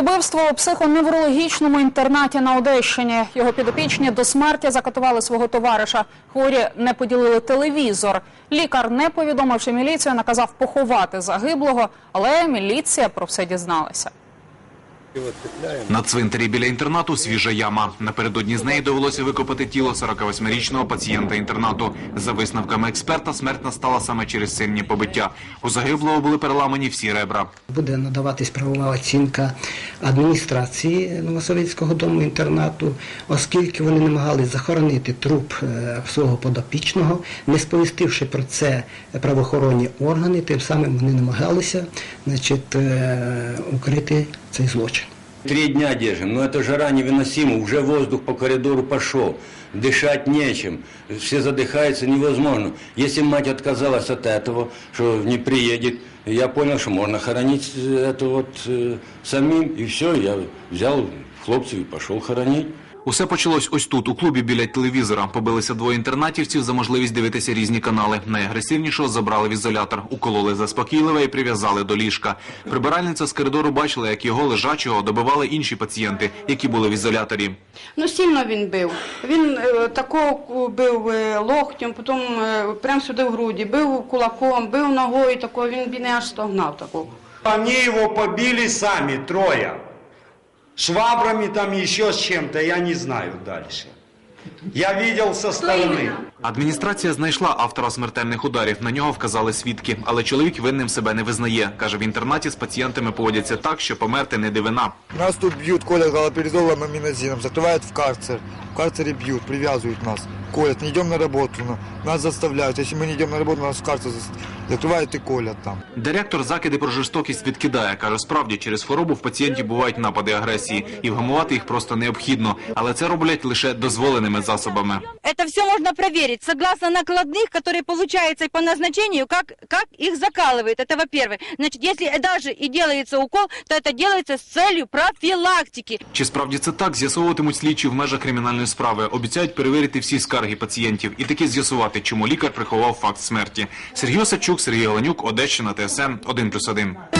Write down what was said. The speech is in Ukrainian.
Убивство у психоневрологічному інтернаті на Одещині. Його підопічні до смерті закатували свого товариша. Хворі не поділили телевізор. Лікар, не повідомивши міліцію, наказав поховати загиблого, але міліція про все дізналася. На цвинтарі біля інтернату свіжа яма. Напередодні з неї довелося викопати тіло 48-річного пацієнта інтернату. За висновками експерта, смерть настала саме через сильні побиття. У загиблого були переламані всі ребра. Буде надаватись правова оцінка адміністрації Новосовєтського дому інтернату, оскільки вони намагались захоронити труп е, свого подопічного, не сповістивши про це правоохоронні органи, тим самим вони намагалися значить, е, укрити цей злочин. Три дня держим, но эта жара невыносима, уже воздух по коридору пошел, дышать нечем, все задыхаются, невозможно. Если мать отказалась от этого, что не приедет, я понял, что можно хоронить это вот э, самим, и все, я взял хлопцев и пошел хоронить. Усе почалось ось тут, у клубі біля телевізора. Побилися двоє інтернатівців за можливість дивитися різні канали. Найагресивнішого забрали в ізолятор, укололи заспокійливе і прив'язали до ліжка. Прибиральниця з коридору бачила, як його лежачого добивали інші пацієнти, які були в ізоляторі. Ну, сильно він бив. Він е, такого бив е, локтем, потім е, прямо сюди в груді, бив кулаком, бив ногою, такого, він б не аж стогнав такого. Они его побили сами, трое Швабрами там еще с чем-то, я не знаю дальше. Я видел со стороны. Адміністрація знайшла автора смертельних ударів. На нього вказали свідки, але чоловік винним себе не визнає. каже, в інтернаті з пацієнтами поводяться так, що померти не дивина. Нас тут бьют, колят галоперидолом и аминозином, закрывают в карцер. В карцере бьют, привязывают нас, колят, не идем на работу, но нас заставляют. Если мы не идем на работу, нас в карцер зас- закрывают и колят там. Директор закиди про жорстокість відкидає. каже, справді через хворобу в пацієнтів бувають напади агресії, і вгамувати їх просто необхідно. Але це роблять лише дозволеними засобами. Это все можно проверить согласно накладных, которые получаются по назначению, как, как их закалывают. Это во-первых. Значит, если даже и делается укол, то это делается с целью профилактики. Чи справді це так, з'ясовуватимуть слідчі в межах кримінальної справи. Обіцяють перевірити всі скарги пацієнтів і таки з'ясувати, чому лікар приховав факт смерті. Сергій Осадчук, Сергій Оленюк, Одещина, ТСН 1+,1.